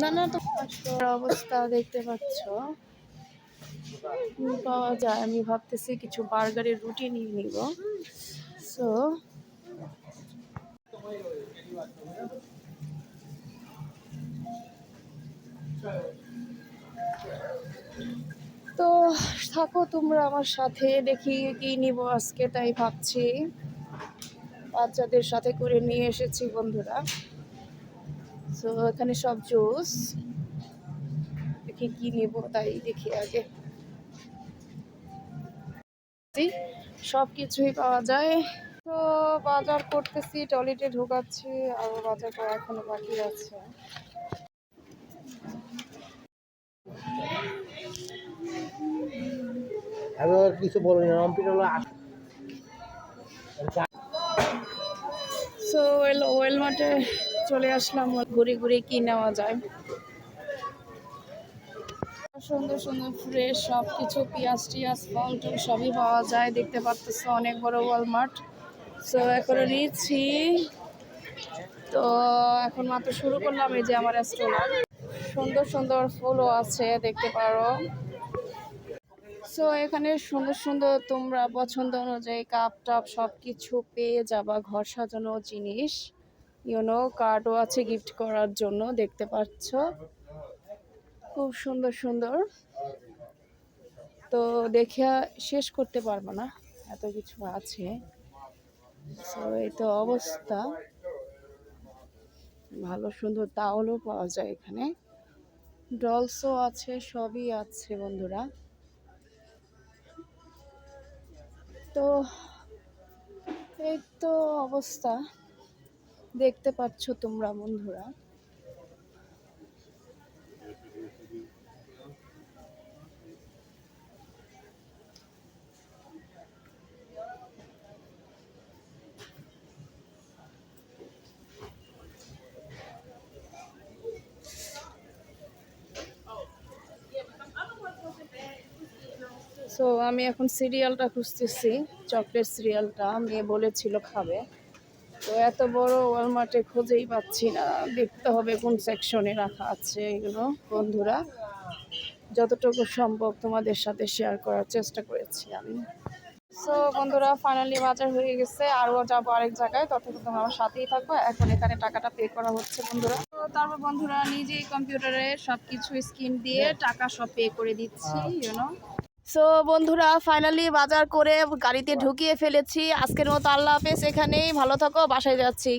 না না, তো অবস্থা দেখতে পাচ্ছ। পাওয়া যায়, আমি ভাবতেছি কিছু বার্গারের রুটি নিয়ে নিব। সো তো থাকো তোমরা আমার সাথে, দেখি কি নিব আজকে, তাই ভাবছি। বাচ্চাদের সাথে করে নিয়ে এসেছি বন্ধুরা। তো এখানে সব জুস। দেখি কি নিব তাই দেখি আগে। সব কিছুই পাওয়া যায়। তো বাজার করতেছি টয়লেটে ঢোকাচ্ছি আর বাজার করা এখনও বাকি আছে। এবার কিছু বলো না রম্পিট হলো সো ওয়েল ওয়েল মাঠে চলে আসলাম ঘুরে ঘুরে কি নেওয়া যায়। সুন্দর সুন্দর ফ্রেশ সব কিছু পেঁয়াজ টিয়াজ, ফল টল সবই পাওয়া যায়, দেখতে পাচ্তেছো অনেক বড় ওয়ালমার্ট সো এখন নিচ্ছি। তো, এখন মাত্র শুরু করলাম এই যে আমার স্টোলার সুন্দর সুন্দর ফুলও আছে, দেখতে পারো। সো এখানে সুন্দর সুন্দর তোমরা পছন্দ অনুযায়ী কাপ টাপ সব কিছু পেয়ে যাবা, ঘর সাজানো জিনিস। ইউনো কার্ডও আছে গিফট করার জন্য, দেখতে পাচ্ছ। খুব সুন্দর সুন্দর। তো দেখে শেষ করতে পারব না, এত কিছু আছে। সো এই তো অবস্থা। ভালো, সুন্দর তাওলও পাওয়া যায় এখানে। ডলসও আছে, সবই আছে বন্ধুরা। তো, এই তো অবস্থা। দেখতে পাচ্ছ তোমরা বন্ধুরা। সো আমি এখন সিরিয়ালটা খুঁজতেছি চকলেট সিরিয়ালটা। মেয়ে বলেছিল খাবে। তো এত বড় ওয়ালমার্টে খুঁজেই পাচ্ছি না। দেখতে হবে কোন সেকশনে রাখা আছে এগুলো বন্ধুরা। যতটুকু সম্ভব তোমাদের সাথে শেয়ার করার চেষ্টা করেছি আমি। সো বন্ধুরা ফাইনালি বাজার হয়ে গেছে। আরও যাব আরেক জায়গায়। ততক্ষণ তোমরা আমার সাথেই থাকব এখন এখানে টাকাটা পে করা হচ্ছে বন্ধুরা। তো তারপর বন্ধুরা নিজেই কম্পিউটারে সব কিছু স্ক্রিন দিয়ে টাকা সব পে করে দিচ্ছি ইউনো সো বন্ধুরা ফাইনালি বাজার করে গাড়িতে ঢুকিয়ে ফেলেছি। আজকের মতো আল্লাহ হাফেজ, এখানেই। ভালো থাকো, বাসায় যাচ্ছি।